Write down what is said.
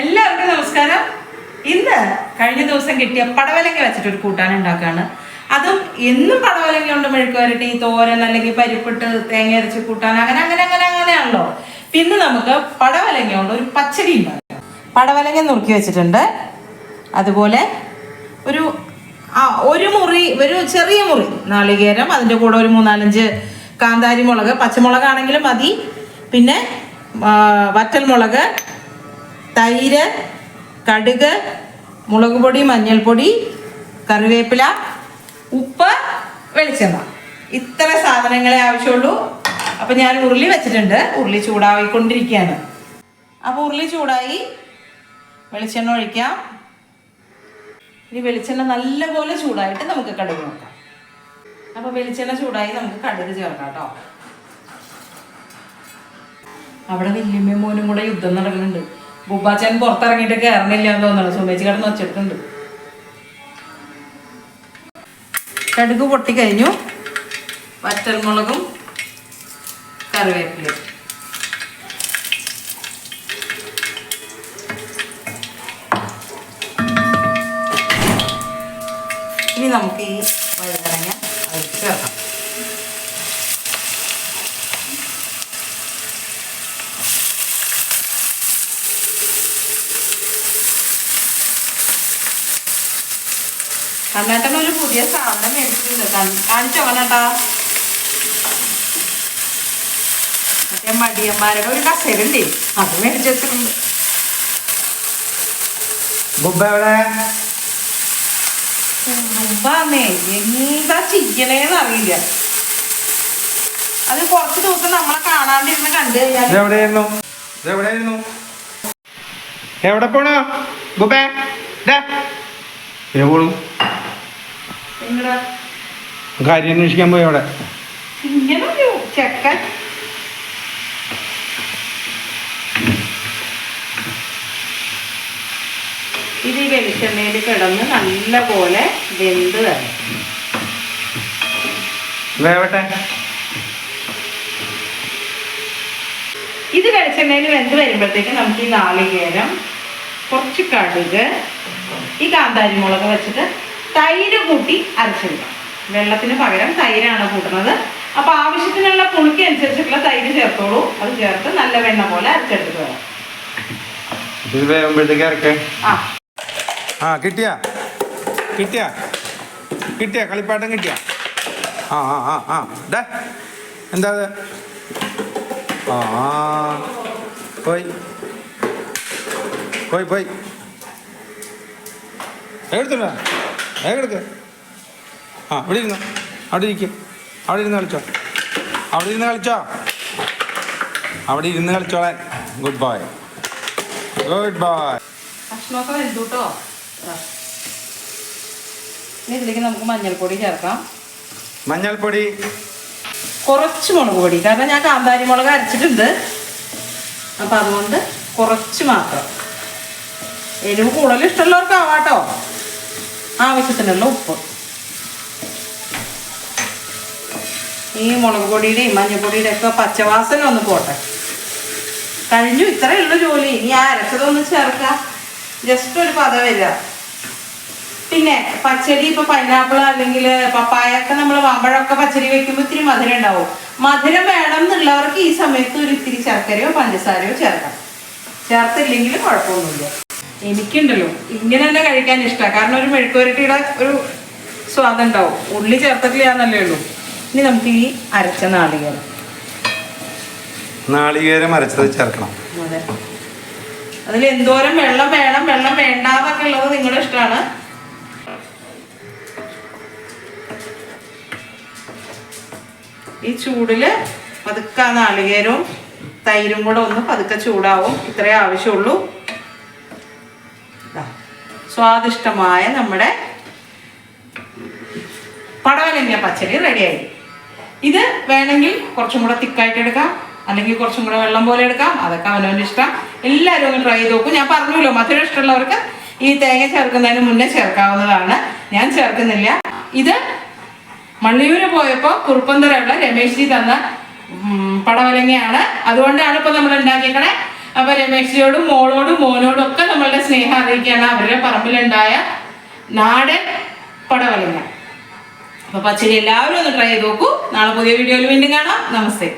എല്ലാവർക്കും നമസ്കാരം. ഇന്ന് കഴിഞ്ഞ ദിവസം കിട്ടിയ പടവലങ്ങ വെച്ചിട്ട് ഒരു കൂട്ടാൻ ഉണ്ടാക്കുകയാണ് അതും എന്നും പടവലങ്ങ കൊണ്ട് മെഴുക്ക് വരട്ടി തോരൻ അല്ലെങ്കിൽ പരിപ്പിട്ട് തേങ്ങ അരച്ച് കൂട്ടാൻ. അങ്ങനെ അങ്ങനെ അങ്ങനെ അങ്ങനെയാണല്ലോ പിന്നെ നമുക്ക് പടവലങ്ങ കൊണ്ട് ഒരു പച്ചടി പടവലങ്ങ നുറുക്കി വെച്ചിട്ടുണ്ട്. അതുപോലെ ഒരു ആ ഒരു മുറി ഒരു ചെറിയ മുറി നാളികേരം അതിന്റെ കൂടെ ഒരു മൂന്നാലഞ്ച് കാന്താരി മുളക് പച്ചമുളകാണെങ്കിലും മതി. പിന്നെ വറ്റൽ വറ്റൽമുളക് തൈര് കടുക് മുളക് പൊടി മഞ്ഞൾപ്പൊടി കറിവേപ്പില ഉപ്പ് വെളിച്ചെണ്ണ. ഇത്ര സാധനങ്ങളെ ആവശ്യമുള്ളൂ. അപ്പം ഞാൻ ഉരുളി വെച്ചിട്ടുണ്ട്. ഉരുളി ചൂടാവിക്കൊണ്ടിരിക്കുകയാണ് അപ്പോൾ ഉരുളി ചൂടായി. വെളിച്ചെണ്ണ ഒഴിക്കാം. ഇനി വെളിച്ചെണ്ണ നല്ലപോലെ ചൂടായിട്ട് നമുക്ക് കടുക് നോക്കാം. അപ്പോൾ വെളിച്ചെണ്ണ ചൂടായി നമുക്ക് കടുക് ചേർക്കാം കേട്ടോ. അവിടെ വല്യമ്മയും മോനും കൂടെ യുദ്ധം നടക്കുന്നുണ്ട്. ബുബാച്ചൻ പുറത്തിറങ്ങിയിട്ട് കയറണില്ല എന്ന് തോന്നുന്നു. സുമേച്ചി കിടന്ന് വെച്ചിട്ടുണ്ട് കടുക് പൊട്ടി കഴിഞ്ഞു. വറ്റൽമുളകും കറിവേപ്പിലയും. ഇനി നമുക്ക് ഈ വഴുതനങ്ങ അഴിച്ചു ചേർക്കാം. കണ്ണേട്ടൻ ഒരു പുതിയ സാധനം മേടിച്ചിട്ടുണ്ട്. കാണ്- കാണിച്ചോ കണ്ണേട്ടാ മറ്റേ മടിയന്മാരുടെ ഒരു കസേരണ്ടി അത് മേടിച്ചു വെച്ചിട്ടുണ്ട് മുമ്പാന്നേ എന്താ ചെയ്യണേന്ന് അറിയില്ല. അത് കുറച്ച് ദിവസം നമ്മളെ കാണാണ്ടിരുന്ന് കണ്ടു കഴിഞ്ഞാൽ എവിടെ പോണു? ബുബേ. എവിടെ പോണു. കാര്യം അന്വേഷിക്കാൻ പോയി അവിടെ? ചെക്കൻ. ഇത് ഈ വെളിച്ചെണ്ണയിൽ കിടന്ന് നല്ല പോലെ വെന്ത് വേവട്ടെ. ഇത് വെളിച്ചെണ്ണയിൽ വെന്ത് വരുമ്പോഴത്തേക്ക് നമുക്ക് ഈ നാളികേരം കുറച്ച് കടുക് ഈ കാന്താരി മുളക് വെച്ചിട്ട് തൈര് കൂട്ടി അരച്ചെടുക്കാം. വെള്ളത്തിന് പകരം തൈരാണ് കൂട്ടുന്നത്. അപ്പോൾ ആവശ്യത്തിനുള്ള പുളിക്ക് അനുസരിച്ചിട്ടുള്ള തൈര് ചേർത്തോളൂ. അത് ചേർത്ത് നല്ല വെണ്ണ പോലെ അരച്ചെടുത്തിട്ട് ഇത് ഇറക്കേ ആ. ആ കിട്ടിയാ? കിട്ടിയാ? കിട്ടിയാ? കളിപ്പാട്ടം കിട്ടിയ? ആ ആ ആ ആ. ഡേ എന്താ അത്? ആ. പോയി. പോയി പോയി. എടുത്തുണ്ടോ എടുക്ക് ആ ഇവിടെ ഇരുന്നോ. അവിടെ ഇരിക്കും. അവിടെ ഇരുന്ന് കളിച്ചോ. അവിടെ ഇരുന്ന് കളിച്ചോ. അവിടെ ഇരുന്ന് കളിച്ചോളാൻ. ഗുഡ് ബൈ ഗുഡ് ബൈ ഭക്ഷണമൊക്കെ കേട്ടോ ഇതിലേക്ക് നമുക്ക് മഞ്ഞൾപ്പൊടി ചേർക്കാം. മഞ്ഞൾപ്പൊടി. കുറച്ച് മുളക് പൊടി. കാരണം ഞാൻ കാന്താരി മുളക് അരച്ചിട്ടുണ്ട്. അപ്പം അതുകൊണ്ട് കുറച്ച് മാത്രം. എരിവ് കൂടുതൽ ഇഷ്ടമുള്ളവർക്ക് ആവാട്ടോ ആവശ്യത്തിനുള്ള ഉപ്പ്. ഈ മുളക് പൊടിയുടെയും മഞ്ഞൾപ്പൊടിയുടെ ഒക്കെ പച്ചവാസന ഒന്ന് പോട്ടെ. കഴിഞ്ഞു ഇത്രയേ ഉള്ളൂ ജോലി. ഇനി ആ അരച്ചതൊന്ന് ചേർക്കാം ജസ്റ്റ് ഒരു പത വരിക. പിന്നെ പച്ചടി ഇപ്പൊ പൈനാപ്പിൾ അല്ലെങ്കിൽ പപ്പായ ഒക്കെ നമ്മൾ വാമ്പഴമൊക്കെ പച്ചടി വെക്കുമ്പോൾ ഇത്തിരി മധുരം ഉണ്ടാവും. മധുരം വേണം എന്നുള്ളവർക്ക് ഈ സമയത്ത് ഒരു ഇത്തിരി ശർക്കരയോ പഞ്ചസാരയോ ചേർക്കാം. ചേർത്തില്ലെങ്കിലും കുഴപ്പമൊന്നുമില്ല. എനിക്കുണ്ടല്ലോ. ഇങ്ങനെ തന്നെ കഴിക്കാൻ ഇഷ്ടമാണ് കാരണം ഒരു മെഴുക്കുവരട്ടിയുടെ ഒരു സ്വാദം ഉണ്ടാവും. ഉള്ളി ചേർത്തിട്ടില്ലാന്നല്ലേ ഉള്ളൂ. ഇനി നമുക്ക് ഈ അരച്ച നാളികേരം. നാളികേരം അരച്ചത് ചേർക്കണം. അതെ. അതിൽ എന്തോരം വെള്ളം വേണം വെള്ളം വേണ്ടാന്നൊക്കെ ഉള്ളത് നിങ്ങളുടെ ഇഷ്ടമാണ്. ഈ ചൂടിൽ പതുക്കെ നാളികേരവും തൈരും കൂടെ ഒന്ന് പതുക്കെ ചൂടാവും. ഇത്രേ ആവശ്യമുള്ളൂ. സ്വാദിഷ്ടമായ നമ്മുടെ പടവലങ്ങ പച്ചടി റെഡിയായി ഇത് വേണമെങ്കിൽ കുറച്ചും കൂടെ തിക്കായിട്ട് എടുക്കാം. അല്ലെങ്കിൽ കുറച്ചും കൂടെ വെള്ളം പോലെ എടുക്കാം. അതൊക്കെ അവനവന്റെ ഇഷ്ടം. എല്ലാവരും ഒന്ന് ട്രൈ ചെയ്ത് നോക്കും ഞാൻ പറഞ്ഞല്ലോ മധുരം ഇഷ്ടമുള്ളവർക്ക് ഈ തേങ്ങ ചേർക്കുന്നതിന് മുന്നേ ചേർക്കാവുന്നതാണ്. ഞാൻ ചേർക്കുന്നില്ല. ഇത് മള്ളിയൂര് പോയപ്പോൾ കുറുപ്പന്തരയുള്ള രമേശ് ജി തന്ന പടവലങ്ങയാണ്. അതുകൊണ്ടാണ് ഇപ്പൊ നമ്മൾ ഉണ്ടാക്കിയേക്കണേ. അപ്പോൾ രമേശ് ജിയോടും മോളോടും മോനോടും ഒക്കെ സ്നേഹം അറിയിക്കുകയാണ് അവരുടെ പറമ്പിലുണ്ടായ നാടൻ പടവലങ്ങൾ അപ്പൊ പച്ചരി എല്ലാവരും ഒന്ന് ട്രൈ ചെയ്ത് നോക്കൂ. നാളെ പുതിയ വീഡിയോയിൽ വീണ്ടും കാണാം. നമസ്തേ.